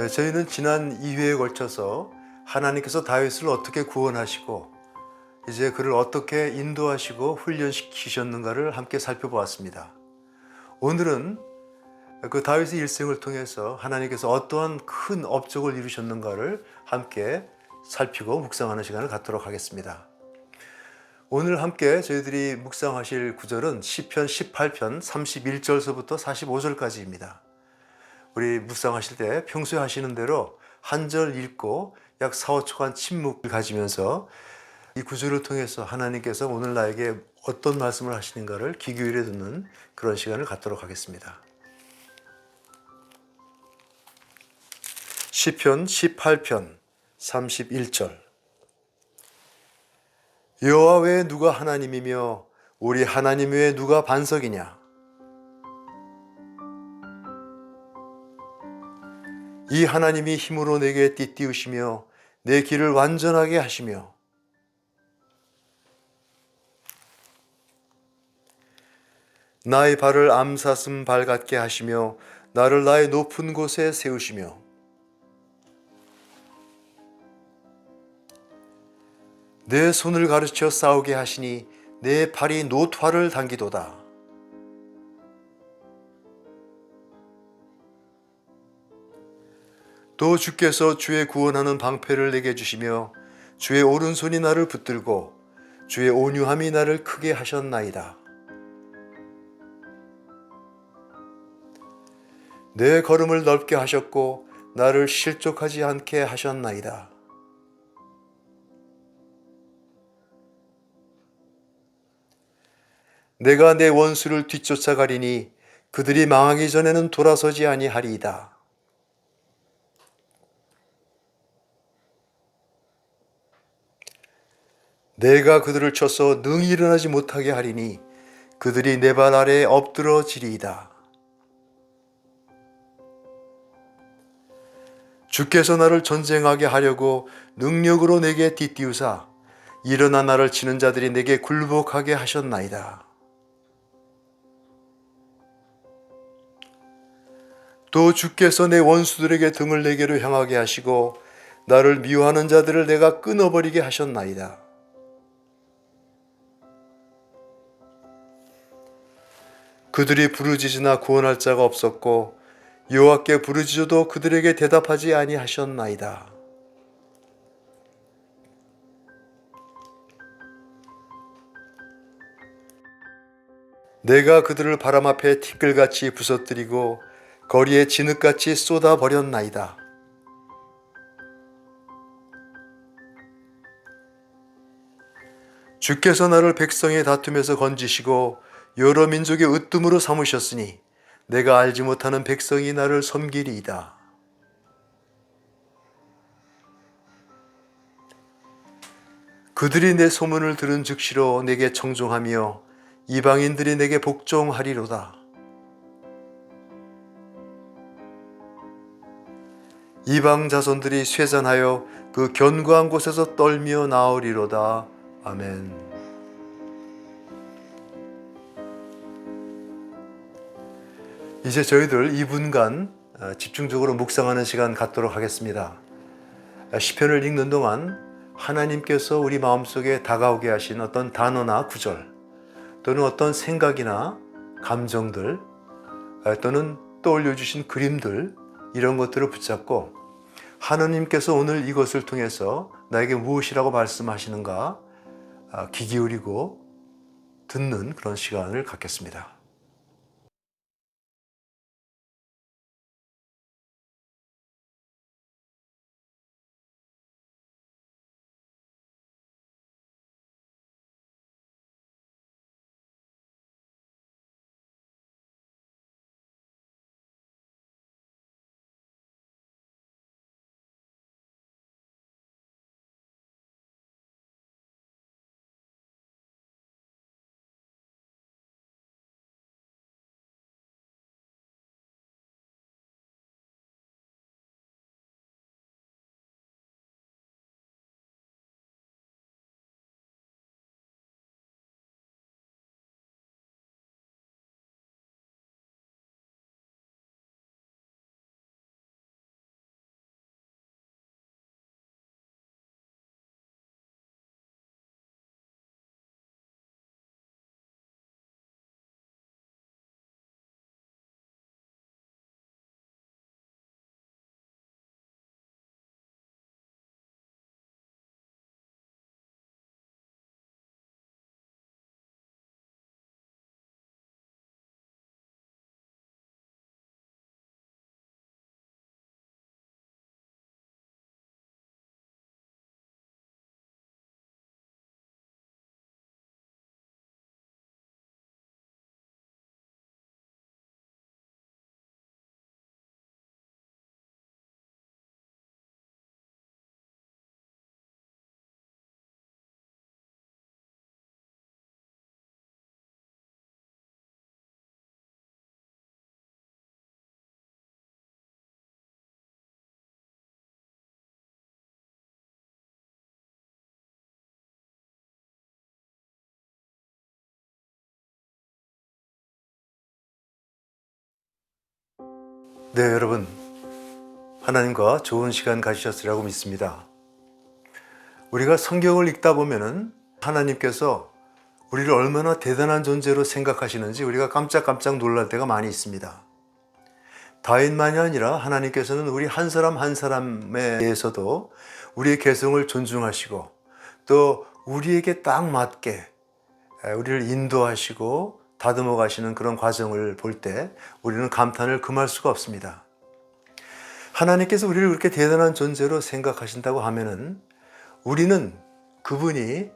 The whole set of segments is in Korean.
예, 저희는 지난 2회에 걸쳐서 하나님께서 다윗을 어떻게 구원하시고 이제 그를 어떻게 인도하시고 훈련시키셨는가를 함께 살펴보았습니다. 오늘은 그 다윗의 일생을 통해서 하나님께서 어떠한 큰 업적을 이루셨는가를 함께 살피고 묵상하는 시간을 갖도록 하겠습니다. 오늘 함께 저희들이 묵상하실 구절은 시편 18편 31절서부터 45절까지입니다. 우리 묵상하실 때 평소에 하시는 대로 한 절 읽고 약 4, 5초간 침묵을 가지면서 이 구절을 통해서 하나님께서 오늘 나에게 어떤 말씀을 하시는가를 귀 기울여 듣는 그런 시간을 갖도록 하겠습니다. 시편 18편 31절 여호와 외에 누가 하나님이며 우리 하나님 외에 누가 반석이냐 이 하나님이 힘으로 내게 띠띠우시며 내 길을 완전하게 하시며 나의 발을 암사슴 발 같게 하시며 나를 나의 높은 곳에 세우시며 내 손을 가르쳐 싸우게 하시니 내 팔이 노화를 당기도다. 또 주께서 주의 구원하는 방패를 내게 주시며 주의 오른손이 나를 붙들고 주의 온유함이 나를 크게 하셨나이다. 내 걸음을 넓게 하셨고 나를 실족하지 않게 하셨나이다. 내가 내 원수를 뒤쫓아가리니 그들이 망하기 전에는 돌아서지 아니하리이다. 내가 그들을 쳐서 능히 일어나지 못하게 하리니 그들이 내 발 아래에 엎드러지리이다. 주께서 나를 전쟁하게 하려고 능력으로 내게 띠띠우사 일어나 나를 치는 자들이 내게 굴복하게 하셨나이다. 또 주께서 내 원수들에게 등을 내게로 향하게 하시고 나를 미워하는 자들을 내가 끊어버리게 하셨나이다. 그들이 부르짖으나 구원할 자가 없었고 여호와께 부르짖어도 그들에게 대답하지 아니하셨나이다. 내가 그들을 바람 앞에 티끌같이 부서뜨리고 거리에 진흙같이 쏟아 버렸나이다. 주께서 나를 백성의 다툼에서 건지시고 여러 민족의 으뜸으로 삼으셨으니 내가 알지 못하는 백성이 나를 섬기리이다. 그들이 내 소문을 들은 즉시로 내게 청종하며 이방인들이 내게 복종하리로다. 이방 자손들이 쇠잔하여 그 견고한 곳에서 떨며 나오리로다. 아멘. 이제 저희들 2분간 어, 집중적으로 묵상하는 시간 갖도록 하겠습니다. 어, 시편을 읽는 동안 하나님께서 우리 마음속에 다가오게 하신 어떤 단어나 구절 또는 어떤 생각이나 감정들 어, 또는 떠올려 주신 그림들 이런 것들을 붙잡고 하나님께서 오늘 이것을 통해서 나에게 무엇이라고 말씀하시는가 귀 기울이고 듣는 그런 시간을 갖겠습니다. 네, 여러분. 하나님과 좋은 시간 가지셨으리라고 믿습니다. 우리가 성경을 읽다 보면은 하나님께서 우리를 얼마나 대단한 존재로 생각하시는지 우리가 깜짝깜짝 놀랄 때가 많이 있습니다. 다윗만이 아니라 하나님께서는 우리 한 사람 한 사람에 대해서도 우리의 개성을 존중하시고 또 우리에게 딱 맞게 우리를 인도하시고 다듬어 가시는 그런 과정을 볼 때 우리는 감탄을 금할 수가 없습니다. 하나님께서 우리를 그렇게 대단한 존재로 생각하신다고 하면은 우리는 그분이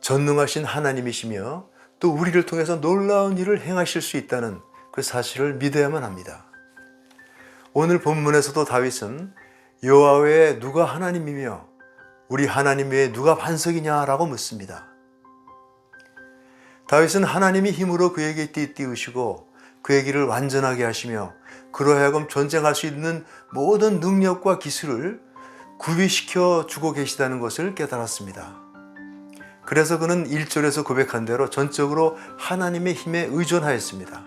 전능하신 하나님이시며 또 우리를 통해서 놀라운 일을 행하실 수 있다는 그 사실을 믿어야만 합니다. 오늘 본문에서도 다윗은 여호와 외에 누가 하나님이며 우리 하나님 외에 누가 반석이냐라고 묻습니다. 다윗은 하나님이 힘으로 그에게 띠띠우시고 그의 길을 완전하게 하시며 그로 하여금 전쟁할 수 있는 모든 능력과 기술을 구비시켜 주고 계시다는 것을 깨달았습니다. 그래서 그는 1절에서 고백한 대로 전적으로 하나님의 힘에 의존하였습니다.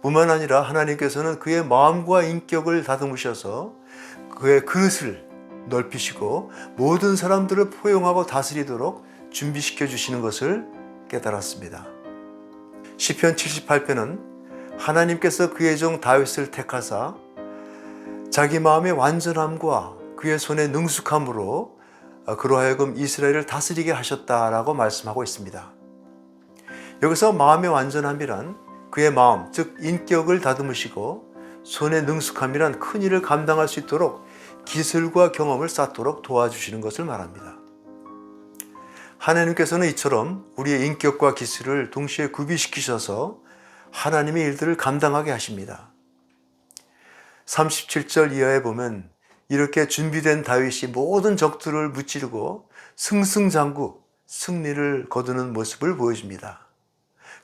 뿐만 아니라 하나님께서는 그의 마음과 인격을 다듬으셔서 그의 그릇을 넓히시고 모든 사람들을 포용하고 다스리도록 준비시켜 주시는 것을 깨달았습니다. 시편 78편은 하나님께서 그의 종 다윗을 택하사 자기 마음의 완전함과 그의 손의 능숙함으로 그로 하여금 이스라엘을 다스리게 하셨다라고 말씀하고 있습니다. 여기서 마음의 완전함이란 그의 마음, 즉 인격을 다듬으시고 손의 능숙함이란 큰 일을 감당할 수 있도록 기술과 경험을 쌓도록 도와주시는 것을 말합니다. 하나님께서는 이처럼 우리의 인격과 기술을 동시에 구비시키셔서 하나님의 일들을 감당하게 하십니다. 37절 이하에 보면 이렇게 준비된 다윗이 모든 적들을 무찌르고 승승장구 승리를 거두는 모습을 보여줍니다.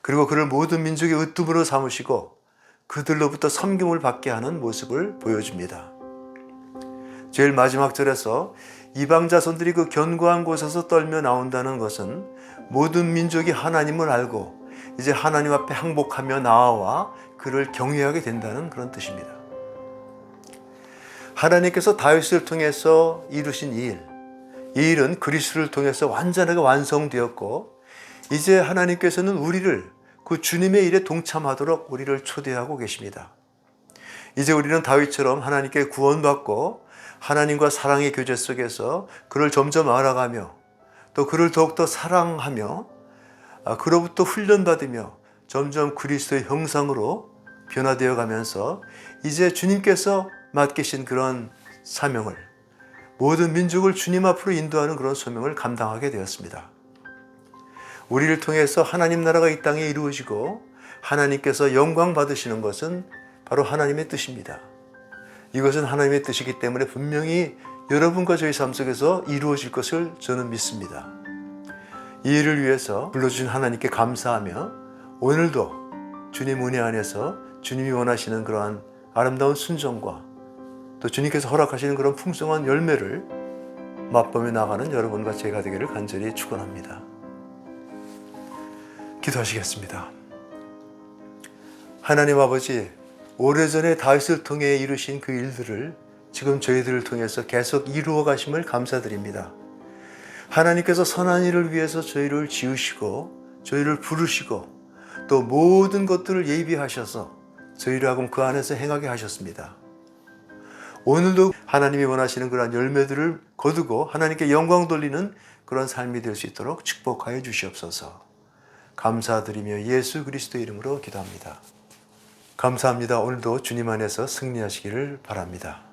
그리고 그를 모든 민족의 으뜸으로 삼으시고 그들로부터 섬김을 받게 하는 모습을 보여줍니다. 제일 마지막 절에서 이방 자손들이 그 견고한 곳에서 떨며 나온다는 것은 모든 민족이 하나님을 알고 이제 하나님 앞에 항복하며 나아와 그를 경외하게 된다는 그런 뜻입니다. 하나님께서 다윗을 통해서 이루신 이 일, 이 일은 그리스도를 통해서 완전하게 완성되었고 이제 하나님께서는 우리를 그 주님의 일에 동참하도록 우리를 초대하고 계십니다. 이제 우리는 다윗처럼 하나님께 구원받고 하나님과 사랑의 교제 속에서 그를 점점 알아가며 또 그를 더욱더 사랑하며 아, 그로부터 훈련받으며 점점 그리스도의 형상으로 변화되어 가면서 이제 주님께서 맡기신 그런 사명을 모든 민족을 주님 앞으로 인도하는 그런 소명을 감당하게 되었습니다. 우리를 통해서 하나님 나라가 이 땅에 이루어지고 하나님께서 영광 받으시는 것은 바로 하나님의 뜻입니다. 이것은 하나님의 뜻이기 때문에 분명히 여러분과 저희 삶 속에서 이루어질 것을 저는 믿습니다. 이 일을 위해서 불러주신 하나님께 감사하며 오늘도 주님 은혜 안에서 주님이 원하시는 그러한 아름다운 순종과 또 주님께서 허락하시는 그런 풍성한 열매를 맛보며 나가는 여러분과 제가 되기를 간절히 축원합니다. 기도하시겠습니다. 하나님 아버지 오래전에 다윗을 통해 이루신 그 일들을 지금 저희들을 통해서 계속 이루어 가심을 감사드립니다. 하나님께서 선한 일을 위해서 저희를 지으시고 저희를 부르시고 또 모든 것들을 예비하셔서 저희를 하금 그 안에서 행하게 하셨습니다. 오늘도 하나님이 원하시는 그러한 열매들을 거두고 하나님께 영광 돌리는 그런 삶이 될 수 있도록 축복하여 주시옵소서. 감사드리며 예수 그리스도 이름으로 기도합니다. 감사합니다. 오늘도 주님 안에서 승리하시기를 바랍니다.